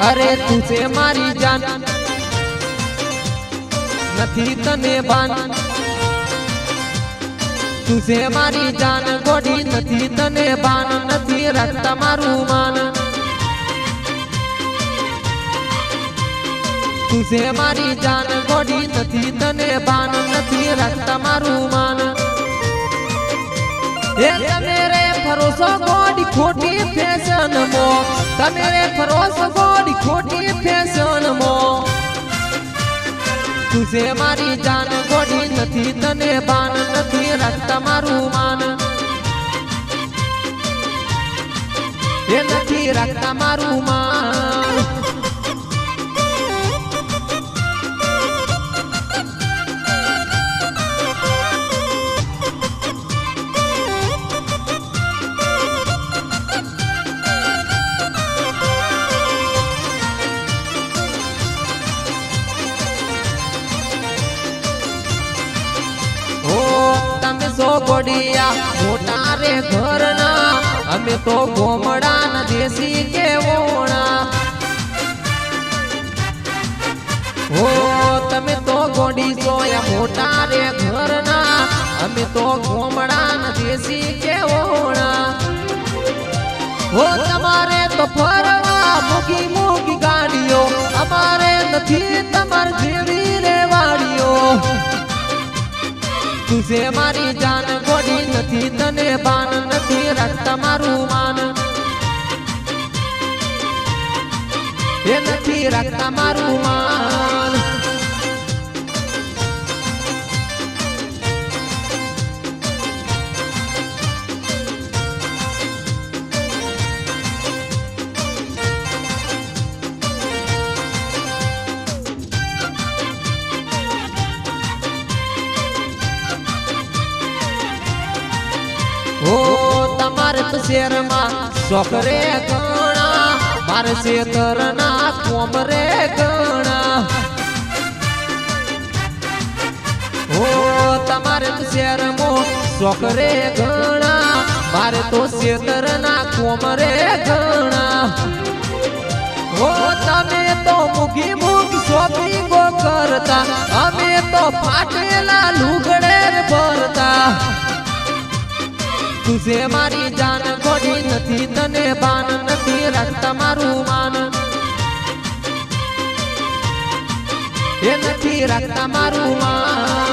અરે તું છે મારી જાન નથી તને બાન તું છે મારી જાન ગોડી નથી તને બાન નથી રાખતા મારું માન તું છે મારી જાન ગોડી નથી તને બાન નથી રાખતા મારું માન એ તમે રે ફરોસો ગોડી ખોટી ફેશન મો તમે રે ફરોસો ગોડી ખોટી ફેશનમાં તું છે મારી જાન ગોડી નથી, તને બાન નથી રાખતા મારું માન. એ નથી રાખતા મારું માન. ગોડિયા મોટા રે ઘરના અમે તો ગોમડા ના દેશી કેવોણા ઓ તમે તો ગોડી સોયા મોટા રે ઘરના અમે તો ગોમડા ના દેશી કેવોણા ઓ તમારે તો ફરવા મૂકી મૂકી ગાડીઓ અમારે નથી તમાર જેવી તું મારી જાન ગોડી નથી, તને બાન નથી રાખતા મારું માન. એ નથી રાખતા મારું માન. શેરમાં છોકરે ગણા મારે શેતરના કોમરે ગણા ઓ, તમારે તો શેરમાં છોકરે ગણા મારે તો શેતરના કોમરે ગણા ઓ, તમે તો મૂકી મૂકી શોપિંગો કરતા, અમે તો ફાટેલા લુગડે ભરતા. તું છે મારી ગોડી નથી તને બાન નથી રાખતા મારું માન. એ નથી રાખતા મારું માન.